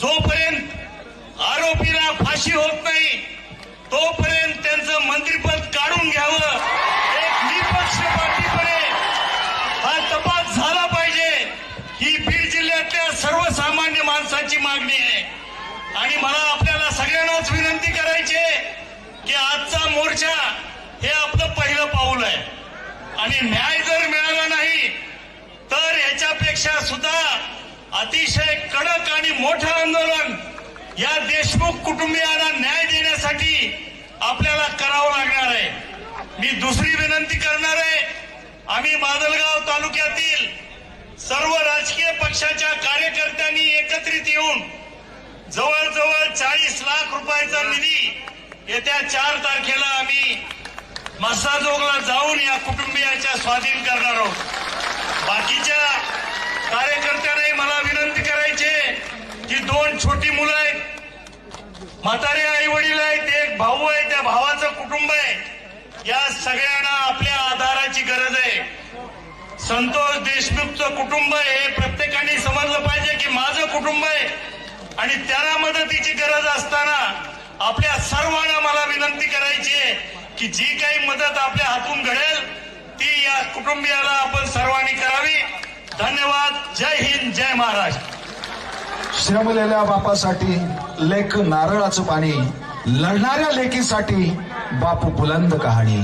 जोपर्यंत आरोपीला फाशी होत नाही तोपर्यंत त्यांचं मंत्रिपद काढून घ्यावं. एक निपक्षपातीपणे हा तपास झाला पाहिजे ही बीड जिल्ह्यातल्या सर्वसामान्य माणसाची मागणी आहे. आणि मला आपल्याला सगळ्यांनाच विनंती करायची की आजचा मोर्चा हे आपलं पहिलं पाऊल आहे. आणि न्याय जर मिळाला नाही तर याच्यापेक्षा सुद्धा अतिशय कडक आणि मोठं आंदोलन या देशमुख कुटुंबियांना न्याय देण्यासाठी आपल्याला करावं लागणार आहे. मी दुसरी विनंती करणार आहे आम्ही मादलगाव तालुक्यातील सर्व राजकीय पक्षाच्या कार्यकर्त्यांनी एकत्रित येऊन जवळजवळ चाळीस लाख रुपयाचा निधी येत्या चार तारखेला आम्ही मसाजोगला जाऊन या कुटुंबियाच्या स्वाधीन करणार आहोत. बाकीच्या कार्यकर्त्या मला विनंती करायची आहे की दोन छोटी मुलं आहेत. म्हातारे आई वडील आहेत एक भाऊ आहे त्या भावाचं कुटुंब आहे. या सगळ्यांना आपल्या आधाराची गरज आहे. संतोष देशमुखचं कुटुंब आहे हे प्रत्येकाने समजलं पाहिजे की माझं कुटुंब आहे. आणि त्याला मदतीची गरज असताना आपल्या सर्वांना मला विनंती करायची आहे की जी काही मदत आपल्या हातून घडेल ती या कुटुंबियाला आपण सर्वांनी करावी. धन्यवाद. जय हिंद जय महाराष्ट्र. श्रमलेल्या बापासाठी लेख नारळाचं पाणी लढणाऱ्या लेकीसाठी बापू बुलंद कहाणी.